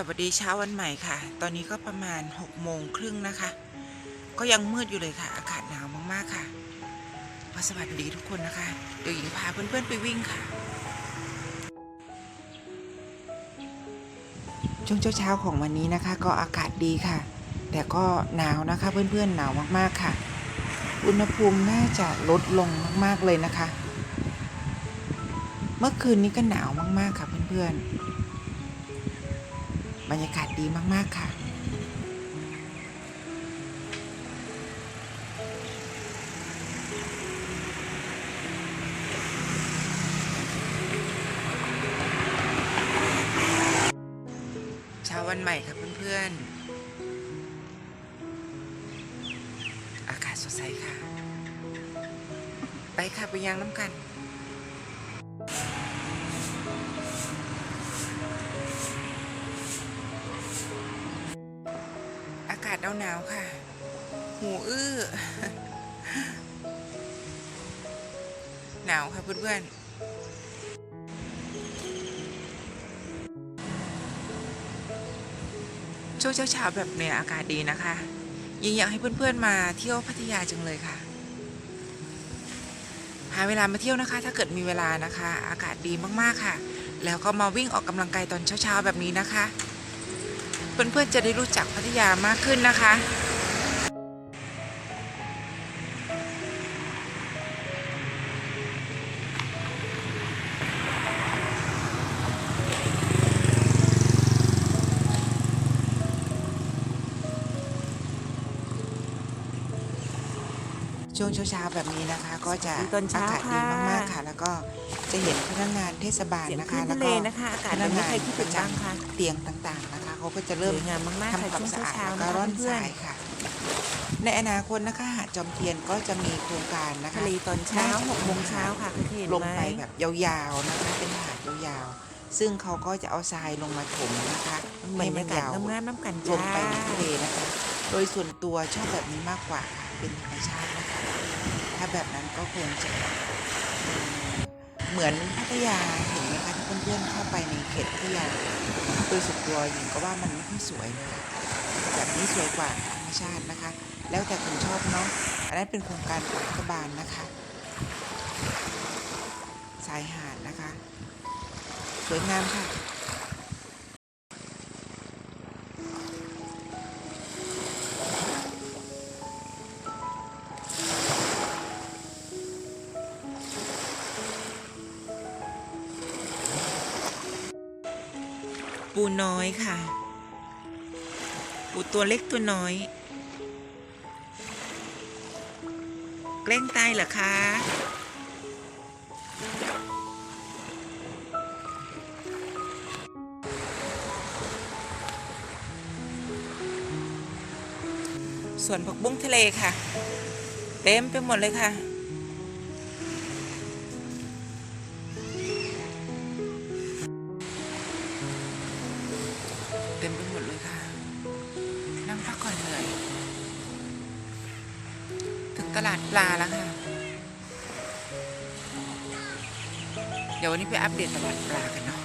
สวัสดีเช้าวันใหม่ค่ะ ตอนนี้ก็ประมาณ6โมงครึ่งนะคะ ก็ยังมืดอยู่เลยค่ะ อากาศหนาวมากๆค่ะก็สวัสดีทุกคนนะคะ เดี๋ยวหญิงพาเพื่อนๆไปวิ่งค่ะ ช่วงเช้าๆของวันนี้นะคะ ก็อากาศดีค่ะ แต่ก็หนาวนะคะเพื่อนๆหนาวมากๆค่ะ อุณหภูมิน่าจะลดลงมากๆเลยนะคะ เมื่อคืนนี้ก็หนาวมากๆค่ะเพื่อนๆ บรรยากาศดีมาก ๆ ค่ะ เช้าวันใหม่ค่ะเพื่อนๆ อากาศสดใสค่ะ ไปค่ะ ไปยางน้ำกัน หนาวค่ะเพื่อนๆช่วงเช้าๆแบบเนี้ยอากาศดีนะคะ ยิ่งอยากให้เพื่อนๆมาเที่ยวพัทยาจังเลยค่ะ หาเวลามาเที่ยวนะคะ ถ้าเกิดมีเวลานะคะ อากาศดีมากๆค่ะ แล้วก็มาวิ่งออกกำลังกายตอนเช้าๆแบบนี้นะคะ เพื่อนๆจะได้รู้จักพัทยามากขึ้นนะคะ ช่วงเช้าๆแบบนี้นะคะ ก็จะตอนเช้าอากาศดีค่ะมากๆค่ะ แล้วก็จะเห็นพนักงานเทศบาลเสียงนะคลื่คะนแล้วทะเลก็นะคะอากาศแบบนี้ใครคิดถึงบ้างคะเตียงต่างๆนะคะเขาก็จะสเริ่มวยงามมากๆค่ะทำความช่วงสะอาดเช้าแล้วๆก็นะคะร่อนเพื่ทอนรายค่ะ ในอนาคตนะคะหาดจอมเทียนก็จะมีโครงการนะๆคะทะเลตอนเช้าหกโมงเช้าค่ะคุณเห็นลงไหมไปแบบยาวๆนะคะ เป็นหาดยาวๆซึ่งเขาก็จะเอาทรายลงมาถมนะคะบรให้รมัยานกาศยาวงามๆน้ำกันลจ้างไปในทะเลนะคะ โดยส่วนตัวชอบแบบนี้มากกว่าค่ะ เป็นธรรมชาตินะคะถ้าแบบนั้นก็คงจะเหมือนพัทยาเห็นไหมคะที่เพื่อนๆเข้าไปในเขตพัทยาโดยส่วนตัวหญิงก็ว่ามันไม่ค่อยสวยนะคะแบบนี้สวยกว่าธรรมชาตินะคะ แล้วแต่คนชอบเนาะอันนั้นเป็นโครงการของรัฐบาลนะคะ สายหาดนะคะ สวยงามค่ะูตัวเล็กตัวน้อย แกล้งตายเหรอคะส่วนผักบุ้งทะเลค่ะ เต็มไปหมดเลยค่ะ ปลาแล้วค่ะ เดี๋ยววันนี้ไปอัปเดตตลาดปลากันเนาะ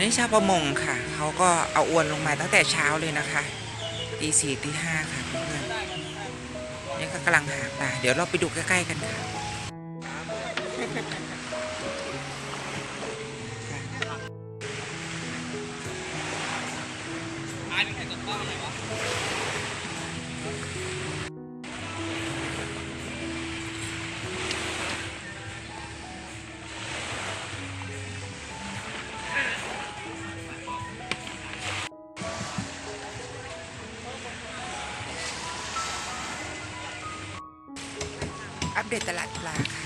อันนี้ชาวประมงค่ะ เขาก็เอาอวนลงมาตั้งแต่เช้าเลยนะคะตีสี่ตีห้าค่ะเพื่อนๆนี่ก็กำลังหาปลาเดี๋ยวเราไปดูใกล้ๆกันค่ะอัป เดตตลาดปลาค่ะ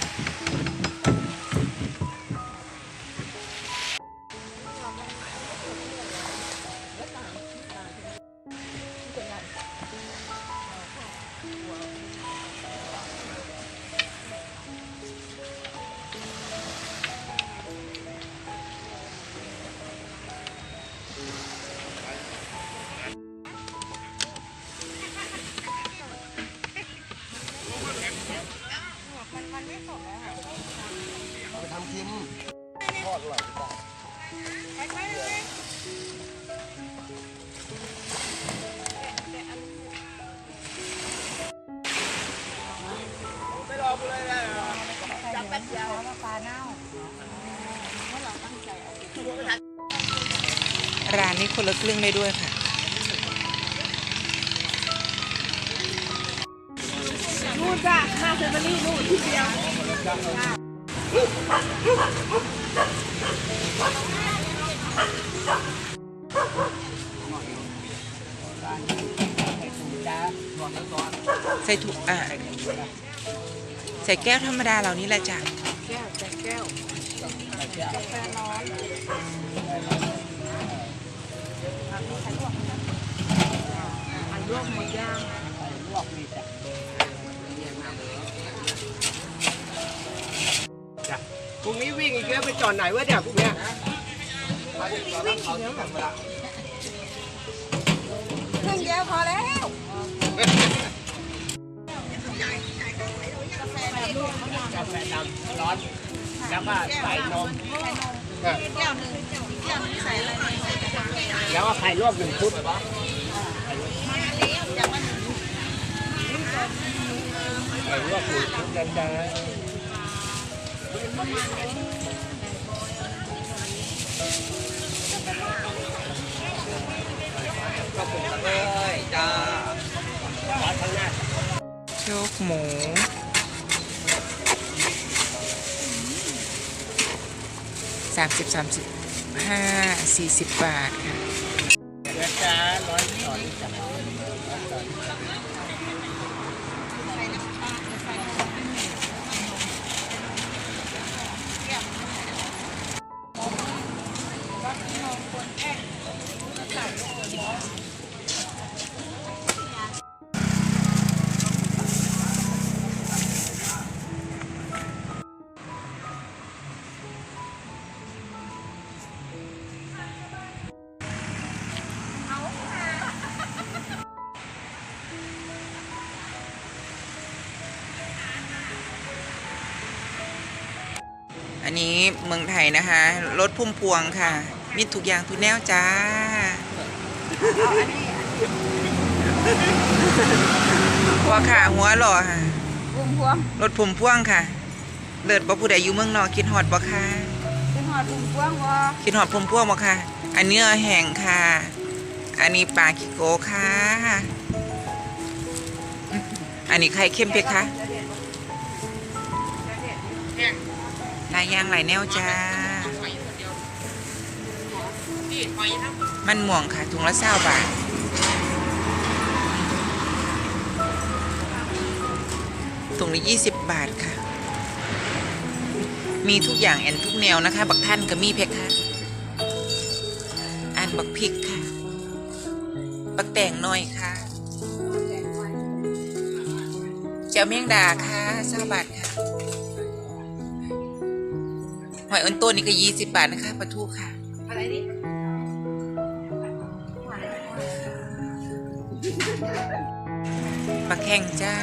ทำคิมทอดอร่อยกว่าร้านนี้คนละครึ่งได้ด้วยค่ะนู่นจ้ะหน้าเซอร์เบอรี่นู่นทีเดียว ใส่ถุงอ่าใส่แก้วธรรมดาเหล่านี้แหละจ้ะแก้วแต่แก้วกาแฟร้อนอันลวกหมูย่างจ้ะ พรุ่งนี้วิ่งอีกแล้วไปจอดไหนวะเนี่ยพรุ่งเนี้ยครึ่งเดียวพอแล้วกาแฟดำร้อน แล้วก็ใส่นมเออแก้วหนึ่งแก้วหนึงใส่อะไรใส่กระดาษแล้วก็ไข่ลวกหนึ่งชุดไข่ลวกหนึ่งชุดนะจ๊ะก็ผม เลยจ้าร้านข้างหน้าโชคหมูสามสิบสามสิบห้าสี่สิบบาทค่ะ นนี้เมืองไทยนะคะรถพุ่มพวงค่ะ มีทุกอย่างทุกแนวจ้าว่าค่ะหัวหล่อค่ะรวมพวงรถพุ่มพวงค่ะ เลิศบ่ผู้ใดอยู่เมืองนอกคิดฮอดบ่ค่ะเป็นหอดรวมพวงวะคิดฮอดพุ่มพวงบ่ค่ะ อันเนื้อแห้งค่ะ อันนี้ปลาคิโกค่ะ อันนี้ไข่เค็มเพชรค่ะห ลายอย่างหลายแนวจ้า มันม่วงค่ะ ถุงละเศร้าบาทถุงละยี่สิบบาทค่ะ มีทุกอย่างแอนทุกแนวนะคะ บักท่านก็มีเพคะอันบักพริกค่ะ บักแตงน้อยค่ะเจ้าเมี่ยงดาค่ะเศร้าบาท อยอ้นต้นนี่ก็ยี่สิบบาทนะคะปลาทูค่ะ อะไรดิปลาแข้งจ้า